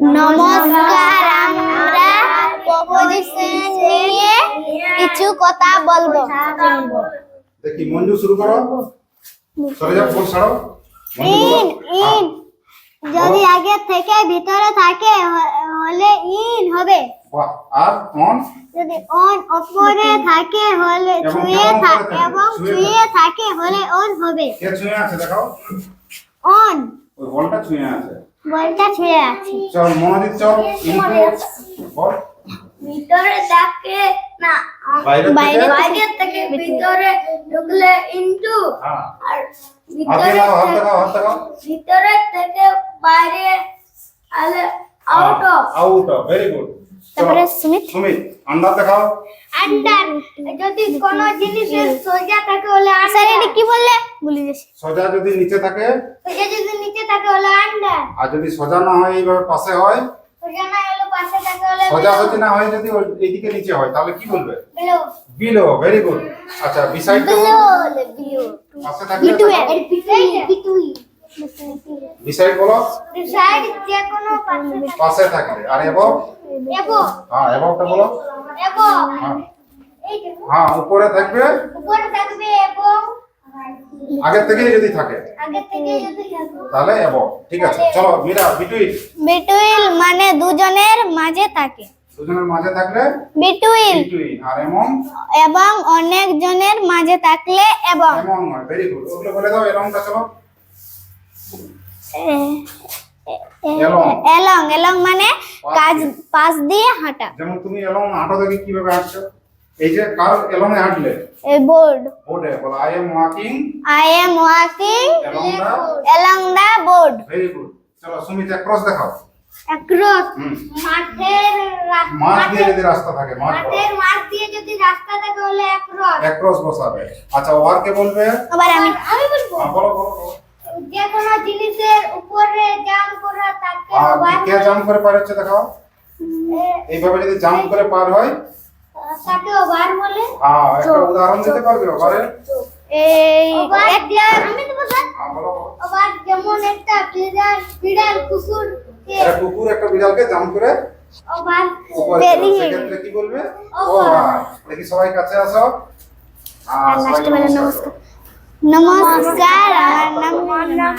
নমস্কার আমরা প্রপোজিশন নিয়ে কিছু কথা বলব। দেখি মঞ্জু শুরু করো। সরে যাও ফোন ছাড়ো। In in. যদি আগে থেকে ভিতরে থাকে হলে ইন হবে। আর অন? যদি অন উপরে থাকে হলে ছুঁয়ে থাকে? এবং ছুঁয়ে ছুঁয়ে থাকে হলে অন হবে। কে ছুঁয়ে আছে দেখাও। অন। ওই বলটা ছুঁয়ে আছে। বলটা ছুঁয়ে আছে চল মনোজিৎ চল বল। ভিতরে থাকে না বাইরে বাইরে থেকে ভিতরে ঢুকলে ইনটু হ্যাঁ। আর ভিতরে ভিতরে থেকে বাইরে আলে out of out of very good তারপরে সুমিত। সুমিত আন্ডার দেখাও। আন্ডার যদি কোনো জিনিসের সোজা থাকে হলে স্যার এটা কি বললে? ভুলে গেছি। সোজা যদি নিচে থাকে থাকে হলে আন্ডার আর যদি সোজা না হয় এইভাবে পাশে হয়? সোজা না হলে পাশে থাকে হলে সোজা সোজা না হয় যদি ওই- এইদিকে নিচে হয় তাহলে কি বলবে? বিলো বিলো ভেরি গুড আচ্ছা বিসাইড বিলো বিলো পাশে থাকলে Between. এর বিটুই বিটুই বিসাইড বলো? সাইড যে কোনো পাশে থাকলে আর এবো এবো হ্যাঁ এবটা বলো। এবো হ্যাঁ। এই যে হ্যাঁ উপরে থাকবে? উপরে থাকবে এবং আগে যদি থাকে আগে থেকে যদি থাকবে তাহলে এব ঠিক আছে। চলো মীরা বিটুইন মানে দুজনের মাঝে থাকে। দুজনের মাঝে থাকলে? বিটুইন আর এমন এবং অনেক জনের মাঝে থাকলে এবং। এমন ভেরি গুড ওগুলো বলে দাও এরমটা চলো। এলং এলং এলং মানে কাজ পাশ দিয়ে হাঁটা। যেমন তুমি এলং হাঁটো কীভাবে হাঁটছো। এই যে কার এলং এ হাঁটলে? A board. বোর্ডে বলো I am walking I am walking along the board very good চলো সুমিত ক্রস দেখাও। Across hmm. মাঠের মাঠ দিয়ে যদি রাস্তা থাকে মাঠ মাঠের মাঠ দিয়ে যদি রাস্তা থাকে হলে অ্যাক্রস ক্রস বসাবে। আচ্ছা ওয়ারকে বলবে? আবার আমি। আমি বলব। হ্যাঁ বলো বলো যে কোনো জিনিসের উপরে জাম্প করা তাকে ওভার কে জাম্প করে পার হচ্ছে দেখাও। এইভাবে যদি জাম্প করে পার হয় তাকে ওভার বলে। হ্যাঁ একটা উদাহরণ দিতে পারবে ওভারে এই একটা আমি তো বললাম হ্যাঁ বলো বলো। ওভার যেমন একটা বিড়াল বিড়াল কুকুর একটা কুকুর একটা বিড়ালকে জাম্প করে ওভার পেরিয়ে। সেক্ষেত্রে কি বলবে? ওভার। ওভার দেখি সবাই কাছে আসো? হ্যাঁ, বলে নমস্কার। নমস্কার। নমস্কার আমার নাম